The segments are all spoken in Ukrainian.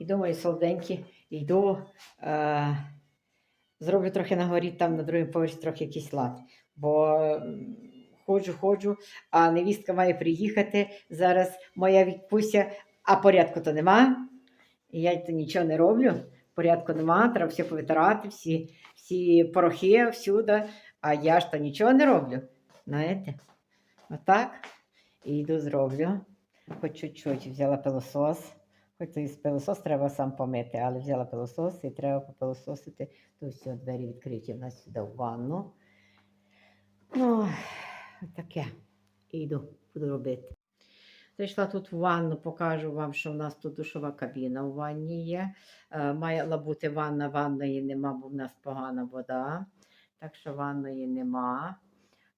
Йду мої солоденькі, йду, е, зроблю трохи на горі, там на другому поверсі трохи якийсь лад. Бо ходжу, ходжу, а невістка має приїхати. Зараз моя відпустя, а порядку то нема. Я то нічого не роблю. Порядку нема, треба все повитирати, всі, всі порохи всюди, а я ж то нічого не роблю. Знаєте? Отак. І йду зроблю. Хоч чуть-чуть взяла пилосос. Хоч і пилосос треба сам помити, але взяла пилосос і треба попилососити. Тут все, двері відкриті в нас сюди в ванну. Ну, таке. І йду, буду робити. Зайшла тут в ванну, покажу вам, що в нас тут душова кабіна у ванні є. Е, Мала бути ванна, ванної нема, бо в нас погана вода. Так що ванної нема.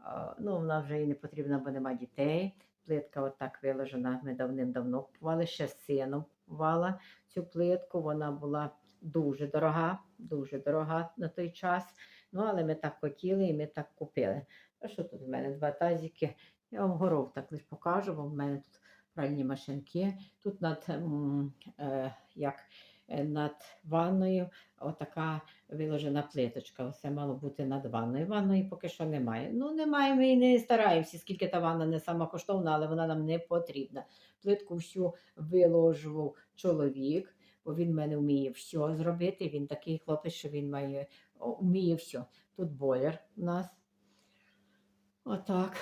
Е, Ну, вона вже і не потрібна, бо нема дітей. Плитка отак виложена. Ми давним-давно купували, ще з сином купувала цю плитку. Вона була дуже дорога, дуже дорога на той час. Ну, але ми так хотіли і ми так купили. А що тут в мене? Два тазики. Я вам горов так лише покажу, бо в мене тут пральні машинки. Тут над, е, як, е, над ванною отака виложена плиточка. Все мало бути над ванною. Ванної поки що немає. Ну, немає, ми і не стараємося, скільки та ванна не сама коштовна, але вона нам не потрібна. Плитку всю виложував чоловік, бо він в мене вміє все зробити. Він такий хлопець, що він має, вміє все. Тут бойлер у нас. Отак.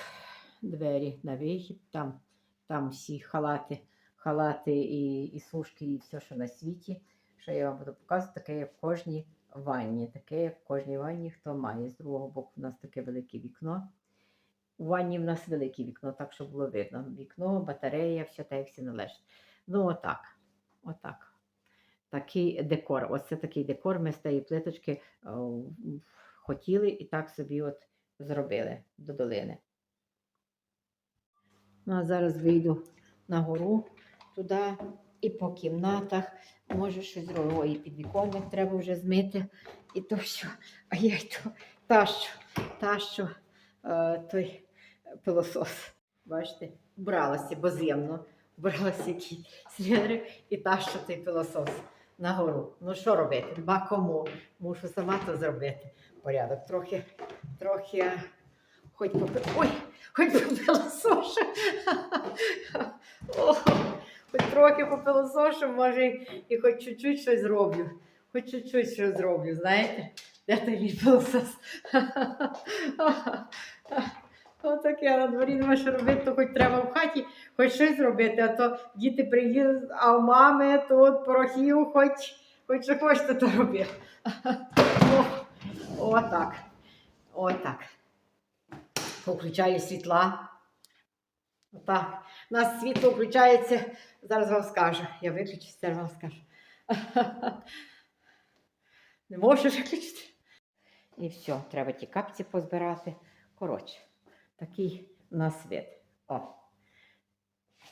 Двері на вихід, там, там всі халати, халати і, і сушки, і все, що на світі. Що я вам буду показувати, таке в кожній ванні. Таке, як в кожній ванні, хто має. З другого боку у нас таке велике вікно. У ванні в нас велике вікно, так щоб було видно. Вікно, батарея, все так, як всі належить. Ну, отак. Отак. Такий декор. Ось це такий декор. Ми з тієї плиточки о, хотіли і так собі от зробили до долини. Ну, а зараз вийду на гору туди і по кімнатах. Може, щось зроблю. Ой, і підвіконник треба вже змити. І то все. А я й то тащу, тащу е, той пилосос. Бачите, вбралася боземно, вбралася який свідри і тащу той пилосос на гору. Ну що робити? Ба кому? Мушу сама то зробити. Порядок. Трохи, трохи, хоч попи... Ой, хоч попилосошу. О, Хоч трохи попилосошу, може, і хоч чуть-чуть щось зроблю. Хоч чуть-чуть щось зроблю, знаєте? Де той мій пилосос? Отаке на дворі нема що робити, то хоч треба в хаті, хоч щось зробити, а то діти приїдуть, а у мами тут порохів, хоч, хоч що хочете, то роби. Отак. Отак. Включаю світла. Отак. У нас світло включається. Зараз вам скажу. Я виключу, зараз вам скажу. Не можу виключити. І все, треба ті капці позбирати. Коротше, такий у нас вид. О.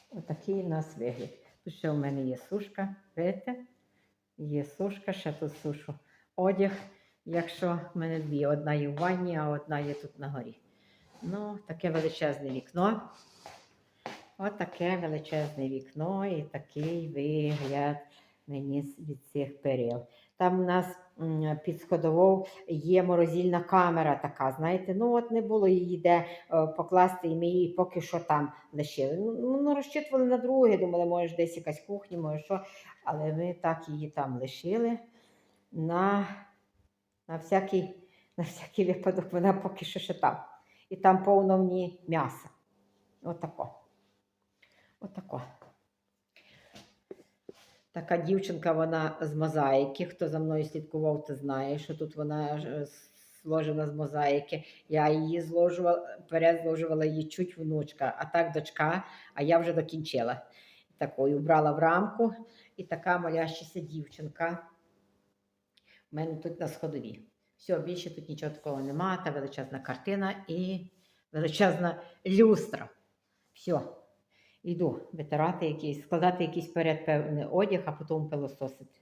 Отакий у нас вигляд. Тут ще у мене є сушка, видите? Є сушка, ще тут сушу одяг. Якщо в мене дві, одна є в ванні, а одна є тут на горі. Ну, таке величезне вікно. Отаке величезне вікно і такий вигляд мені від цих перил. Там у нас під сходовою є морозильна камера така, знаєте, ну от не було її де е, покласти, і ми її поки що там лишили. Ну, Ну, ну, розчитували на друге, думали, може десь якась кухня, може що, але ми так її там лишили на, на, всякий, на всякий випадок, вона поки що ще там. І там повно в ній м'яса. Отако. Отако. Така дівчинка, вона з мозаїки. Хто за мною слідкував, то знає, що тут вона е, зложена з мозаїки. Я її зложувала, перезложувала її чуть внучка, а так дочка, а я вже докінчила. Такою брала в рамку. І така молящася дівчинка. У мене тут на сходові. Все, більше тут нічого такого немає. Та величезна картина і величезна люстра. Все. Йду витирати якийсь, складати якийсь перед певний одяг, а потім пилососити.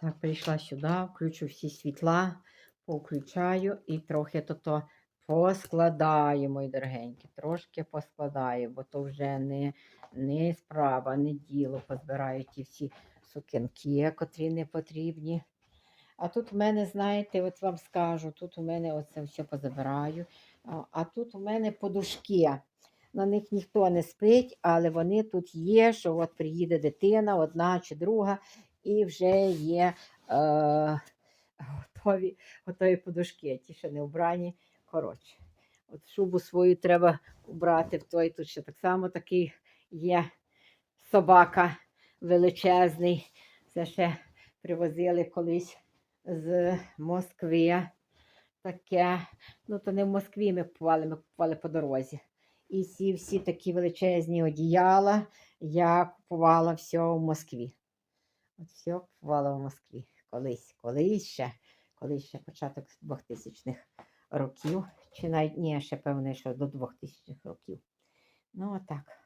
Так, прийшла сюди, включу всі світла, повключаю і трохи то поскладаю, мої дорогенькі, трошки поскладаю, бо то вже не, не справа, не діло. Позбираю ті всі сукенки, котрі не потрібні. А тут у мене, знаєте, от вам скажу, тут у мене оце все позабираю. А тут у мене подушки. На них ніхто не спить, але вони тут є, що от приїде дитина, одна чи друга, і вже є е, готові, готові подушки, ті, що не вбрані. Коротше, от шубу свою треба убрати в той. Тут ще так само такий є собака величезний. Це ще привозили колись з Москви. Таке. Ну, то не в Москві ми купували, ми купували по дорозі. І ці всі такі величезні одіяла я купувала все в Москві. От все купувала в Москві. Колись, колись ще, колись ще початок 2000-х років, чи навіть ні, ще певне, що до 2000-х років. Ну, отак.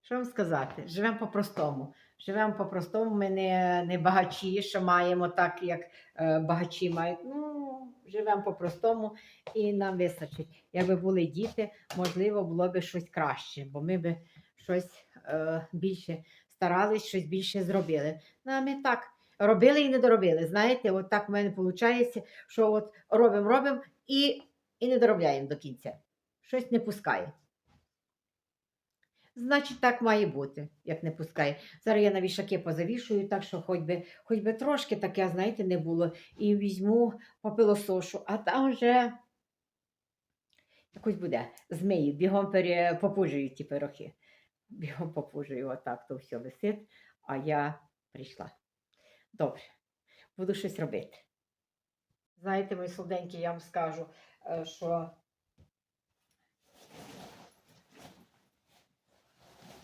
Що вам сказати? Живемо по-простому. Живемо по-простому, ми не, не багачі, що маємо так, як е, багачі мають. Ну, живемо по-простому і нам вистачить. Якби були діти, можливо, було б щось краще, бо ми б щось е, більше старались, щось більше зробили. Ну, а ми так робили і не доробили. Знаєте, от так в мене виходить, що от робимо, робимо і, і не доробляємо до кінця. Щось не пускає. Значить, так має бути, як не пускає. Зараз я на вішаки позавішую, так що хоч би, хоч би трошки таке, знаєте, не було. І візьму попилосошу, а там вже якось буде. Змию, бігом пере... попужую ті пирохи. Бігом попужую, отак то все висить, а я прийшла. Добре, буду щось робити. Знаєте, мої солоденькі, я вам скажу, е, що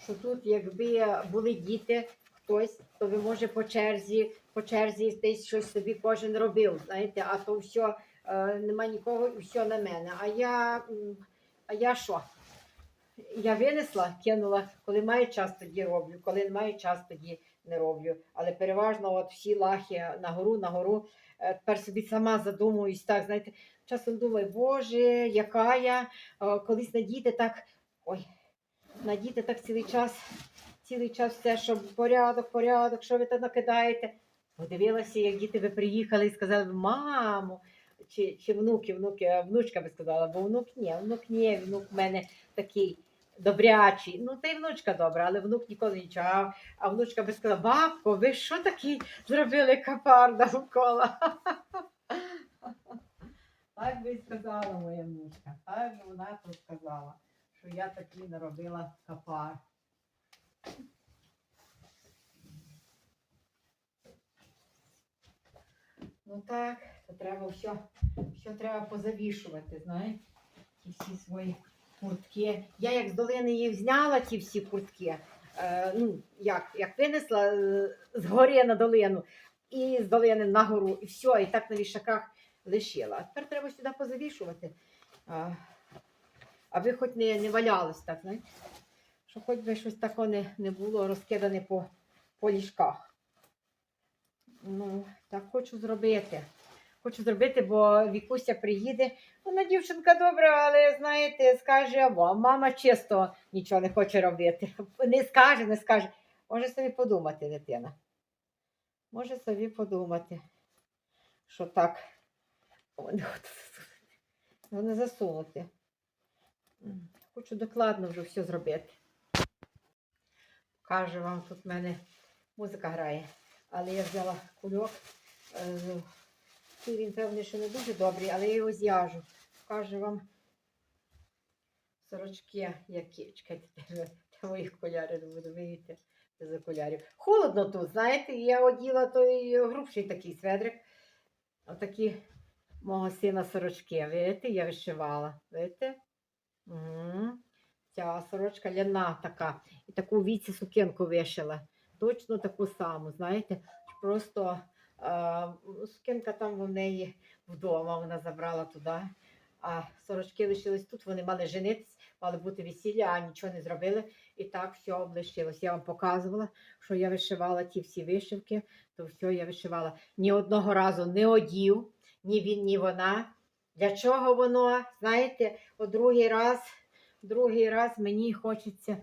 що тут, якби були діти, хтось, то ви може по черзі, по черзі десь щось собі кожен робив. Знаєте, а то все е, нема нікого і все на мене. А я, а я що? Я винесла, кинула, коли маю час, тоді роблю, коли не маю час, тоді не роблю. Але переважно от всі лахи нагору, нагору. Е, Тепер собі сама задумуюсь, так, знаєте, часом думаю, Боже, яка я, Е, колись надіти так. Ой, надіти так цілий час, цілий час все, щоб порядок, порядок, що ви там накидаєте. Подивилася, як діти би приїхали і сказали, мамо, чи, чи внуки, внуки, а внучка би сказала, бо внук ні, внук ні, внук в мене такий добрячий. Ну, та й внучка добра, але внук ніколи нічого. А- внучка би сказала, бабко, ви що такий зробили капар довкола? Так би сказала моя внучка. Так би вона то сказала що я такий наробила капар. Ну так, то треба все, все треба позавішувати, знаєте, всі свої куртки. Я як з долини їх зняла, ті всі куртки. Е, ну, як, як винесла е, з гори на долину і з долини на гору, і все, і так на вішаках лишила. А тепер треба сюди позавішувати. А, аби хоч не, не валялось так, знаєте? Що хоч би щось таке не, не було розкидане по, по ліжках. Ну, так хочу зробити. Хочу зробити, бо Вікуся приїде. Вона дівчинка добра, але знаєте, скаже, «Во, мама чисто нічого не хоче робити. Не скаже, не скаже. Може собі подумати, дитина. Може собі подумати, що так. О, не засунути. Ну, не засунути. М, Хочу докладно вже все зробити. Покажу вам, тут в мене музика грає, але я взяла кульок. Е, Цей він, певний, що не дуже добрий, але я його з'яжу. Покажу вам сорочки, які. Чекайте, де, мої окуляри не буду видіти без окулярів. Холодно тут, знаєте, я оділа той грубший такий сведрик. Отакі мого сина сорочки. Видите, я вишивала. Видите? Ця сорочка ляна така. І таку віці сукенку вишила. Точно таку саму, знаєте, просто е, сукенка там в неї вдома, вона забрала туди. А сорочки лишились тут, вони мали женитись, мали бути весілля, а нічого не зробили. І так все облишилось. Я вам показувала, що я вишивала ті всі вишивки, то все я вишивала. Ні одного разу не одів. ні він, ні вона. Для чого воно? Знаєте, о другий раз, другий раз мені хочеться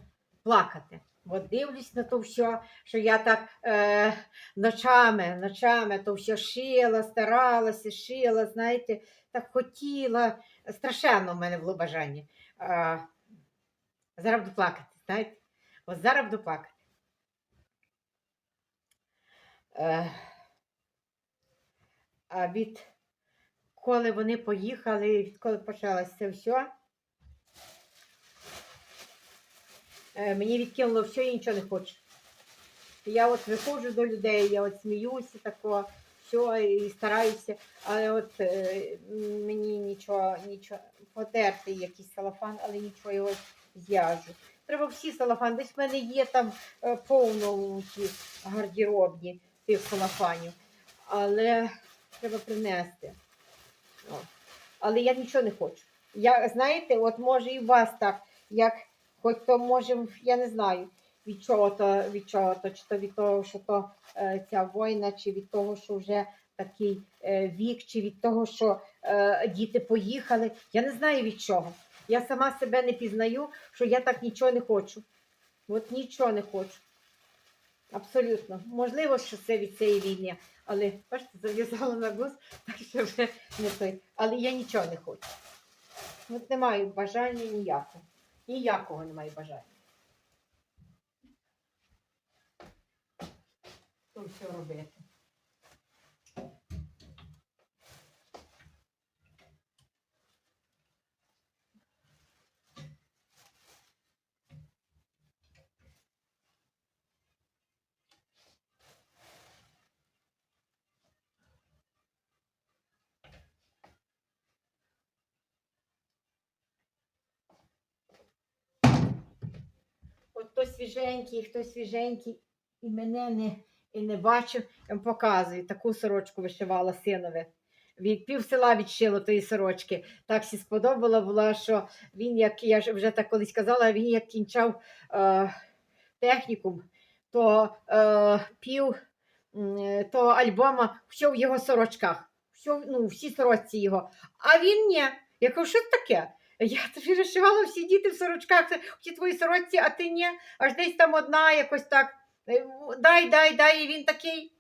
плакати. От дивлюсь на то все, що я так е, ночами, ночами то все шила, старалася, шила, знаєте, так хотіла. Страшенно в мене було бажання. Е, зараз буду плакати, знаєте? От зараз буду плакати. Е, а від коли вони поїхали, відколи почалося це все, е, мені відкинуло все, я нічого не хочу. Я от виходжу до людей, я от сміюся тако, все, і стараюся, але от е, мені нічого, нічого, потерти якийсь салафан, але нічого його зв'яжу. Треба всі салафани. Десь в мене є там е, повно ті гардеробні тих салафанів. Але треба принести. О. Але я нічого не хочу. Я, знаєте, от може і вас так, як хоч то може, я не знаю, від чого то, від чого то, чи то від того, що то е, ця війна, чи від того, що вже такий е, вік, чи від того, що е, діти поїхали. Я не знаю від чого. Я сама себе не пізнаю, що я так нічого не хочу. От нічого не хочу. Абсолютно. Можливо, що це від цієї війни. Але бачите, зав'язала на гус, так що вже не той. Але я нічого не хочу. От не маю бажання ніякого. Ніякого не маю бажання. Все робити. Хто свіженький, хто свіженький, і мене не, і не бачив, я вам показую, таку сорочку вишивала синове. Від пів села відшило тої сорочки. Так всі сподобала була, що він, як я вже так колись казала, він як кінчав е, технікум, то е, пів м, то альбома все в його сорочках. Все, ну, всі сорочці його. А він ні. Я кажу, що таке? Я тобі розшивала всі діти в сорочках, це ті твої сорочці, а ти ні. Аж десь там одна якось так. е, Дай, дай, дай, і він такий.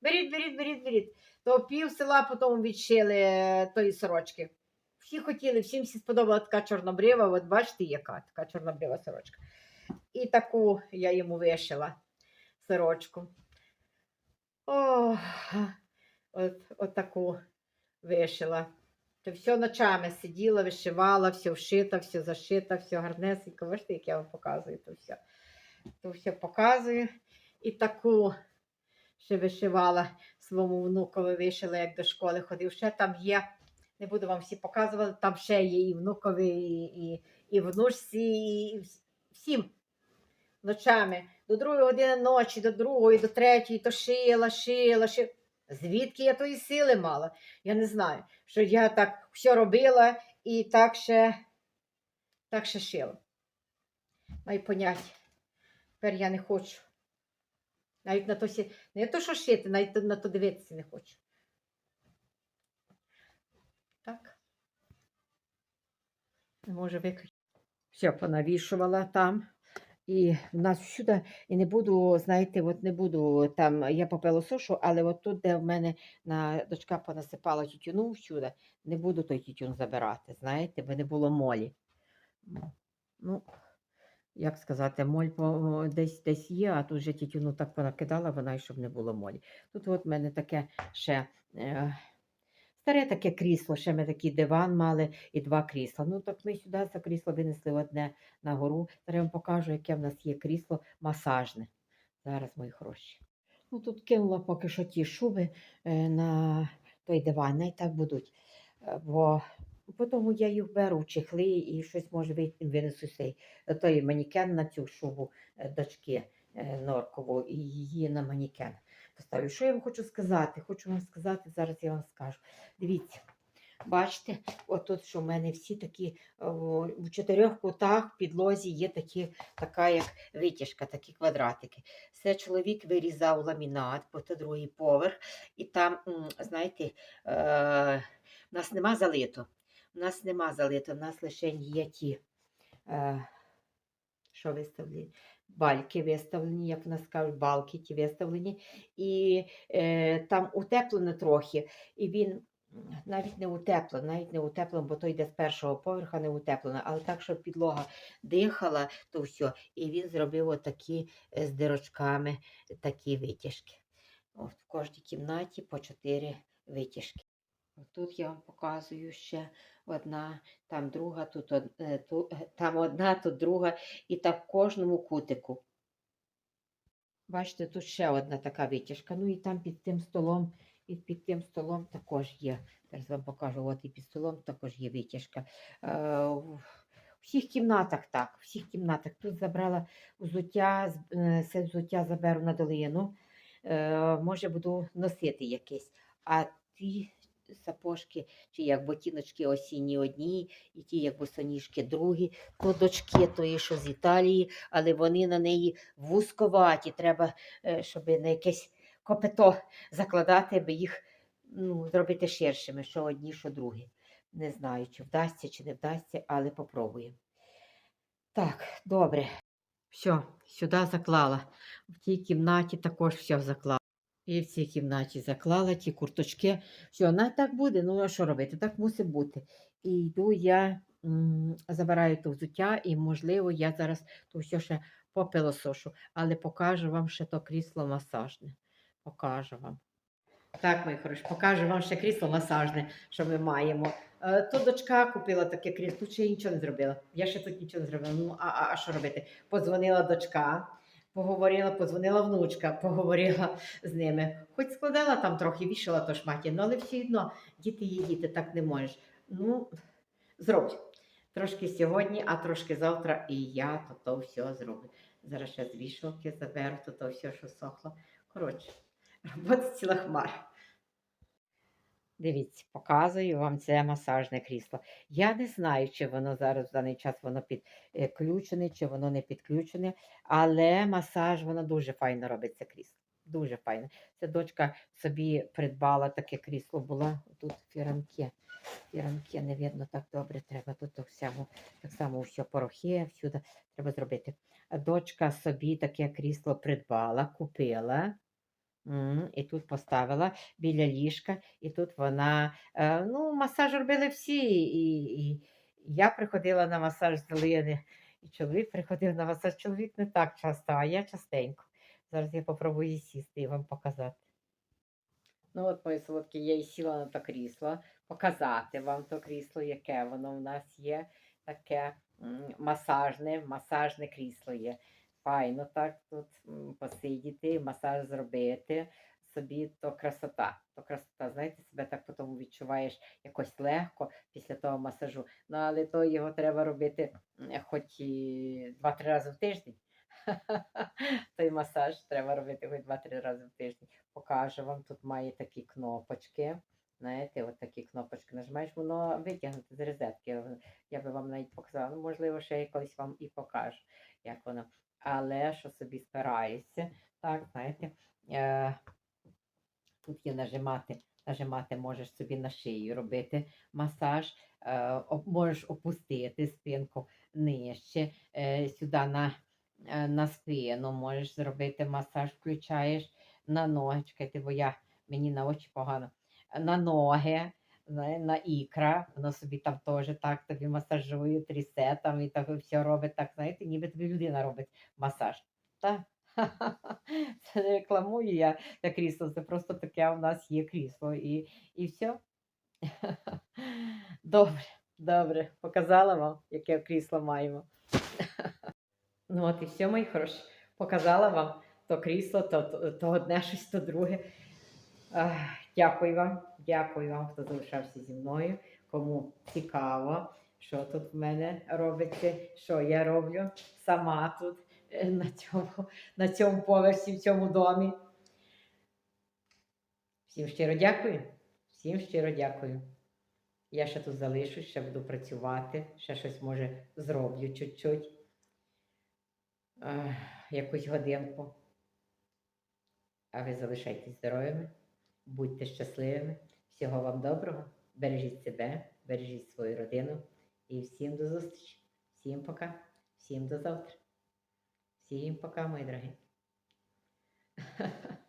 Беріть, беріть, беріть, беріть. То пів села потім відшили е, тої сорочки. Всі хотіли, всім всі сподобала така чорнобрива, от бачите, яка така чорнобрива сорочка. І таку я йому вишила сорочку. О, от, от таку вишила. То все ночами сиділа, вишивала, все вшито, все зашито, все гарнесенько. Бачите, як я вам показую то все. То все показую. І таку ще вишивала своєму внукові, вишила, як до школи ходив. Ще там є, не буду вам всі показувати, там ще є і внукові, і, і, і внучці, і вс- всім ночами. До другої години ночі, до другої, до третьої, то шила, шила, шила. Звідки я тої сили мала? Я не знаю, що я так все робила і так ще, так ще шила. Маю поняття. Тепер я не хочу. Навіть на то сі... не то, що шити, навіть на то дивитися не хочу. Так. Не може виключити. Все, понавішувала там. І в нас всюди, і не буду, знаєте, от не буду там, я попила сушу, але от тут, де в мене на дочка понасипала тютюну всюди, не буду той тютюн забирати, знаєте, бо не було молі. Ну, як сказати, моль десь десь є, а тут вже тютюну так понакидала вона, і щоб не було молі. Тут от в мене таке ще е, старе таке крісло, ще ми такий диван мали і два крісла. Ну, так ми сюди це крісло винесли одне на гору. Зараз я вам покажу, яке в нас є крісло масажне. Зараз мої хороші. Ну, тут кинула поки що ті шуби е, на той диван, і так будуть. Е, Бо потім я їх беру в чехли і щось може винесу цей той манікен на цю шубу е, дочки норкову і її на манікен поставлю. Що я вам хочу сказати? Хочу вам сказати, зараз я вам скажу. Дивіться, Бачите, отут, що в мене всі такі у чотирьох кутах в підлозі є такі, така як витяжка, такі квадратики. Це чоловік вирізав ламінат, бо це другий поверх, і там, знаєте, е, у нас нема залито. У нас нема залито, у нас лише є ті, е, що виставлені, бальки виставлені, як в нас кажуть, балки ті виставлені. І е, там утеплено трохи. І він навіть не утеплено, навіть не утеплено, бо то йде з першого поверха, не утеплено. Але так, щоб підлога дихала, то все. І він зробив отакі е, з дирочками такі витяжки. От, в кожній кімнаті по чотири витяжки. Тут я вам показую ще одна, там друга, тут, е, е, там одна, тут друга, і так в кожному кутику. Бачите, тут ще одна така витяжка. Ну і там під тим столом, і під тим столом також є. Зараз вам покажу, от і під столом також є витяжка. Е, в всіх кімнатах так, в всіх кімнатах. Тут забрала взуття, з- е, взуття заберу на долину. Е, може, буду носити якесь. А ті сапожки, чи як ботиночки осінні одні, і ті, як босоніжки другі, то дочки тої, що з Італії, але вони на неї вузьковаті. Треба, е, щоб на якесь копито закладати, аби їх ну, зробити ширшими, що одні, що другі. Не знаю, чи вдасться, чи не вдасться, але попробуємо. Так, добре. Все, сюди заклала. В тій кімнаті також все заклала. І в цій кімнаті заклала ті курточки. Все, на так буде. Ну, а що робити? Так мусить бути. І йду я забираю то взуття, і, можливо, я зараз то все ще попилосошу, але покажу вам ще то крісло масажне. Покажу вам. Так, мої хороші, покажу вам ще крісло масажне, що ми маємо. Е, То дочка купила таке крісло, тут ще нічого не зробила. Я ще тут нічого не зробила. Ну, а, а, а що робити? Подзвонила дочка, поговорила, подзвонила внучка, поговорила з ними. Хоч складала там трохи, вішала то шматі, ну, але все одно діти є діти, так не можеш. Ну, зроблю. Трошки сьогодні, а трошки завтра, і я то, то все зроблю. Зараз ще з вішалки заберу, то, то все, що сохло. Коротше, робота ціла хмара. Дивіться, показую вам це масажне крісло. Я не знаю, чи воно зараз в даний час воно підключене, чи воно не підключене, але масаж воно дуже файно робить це крісло. Дуже файно. Це дочка собі придбала таке крісло, було тут фіранки. Фіранки не видно так добре. Треба тут так так само все порохи, всюди треба зробити. Дочка собі таке крісло придбала, купила. І тут поставила біля ліжка, і тут вона, е, ну, масаж робили всі. І, і я приходила на масаж з долини, і чоловік приходив на масаж. Чоловік не так часто, а я частенько. Зараз я попробую сісти і вам показати. Ну, от, мої солодкі, я і сіла на то крісло, показати вам то крісло, яке воно в нас є, таке масажне, масажне крісло є. Файно так тут посидіти, масаж зробити. Собі то красота. То красота, знаєте, себе так потім відчуваєш якось легко після того масажу. Ну, але то його треба робити хоч і два-три рази в тиждень. Той масаж треба робити хоч два-три рази в тиждень. Покажу вам, тут має такі кнопочки. Знаєте, от такі кнопочки нажимаєш, воно витягнути з розетки. Я би вам навіть показала. Ну, можливо, ще я колись вам і покажу, як воно. Але що собі спираєшся, так, знаєте, е, тут є нажимати, нажимати можеш собі на шию робити масаж, е, можеш опустити спинку нижче, е, сюди на, е, на спину можеш зробити масаж, включаєш на ноги, чекайте, бо я, мені на очі погано, на ноги, на ікра, воно собі там теж так тобі масажує, трісе там і так все робить, так, знаєте, ніби тобі людина робить масаж. Так? Це не рекламую я це крісло, це просто таке у нас є крісло і, і все. Добре, добре, показала вам, яке крісло маємо. Ну от і все, мої хороші. Показала вам то крісло, то, то, то одне щось, то друге. Дякую вам, дякую вам, хто залишався зі мною. Кому цікаво, що тут в мене робиться, що я роблю сама тут е, на цьому, на цьому поверсі, в цьому домі. Всім щиро дякую. Всім щиро дякую. Я ще тут залишусь, ще буду працювати, ще щось може зроблю чуть-чуть. Е, якусь годинку. А ви залишайтесь здоровими, будьте щасливими. Всього вам доброго. Бережіть себе, бережіть свою родину. І всім до зустрічі. Всім пока. Всім до завтра. Всім пока, мої дорогі.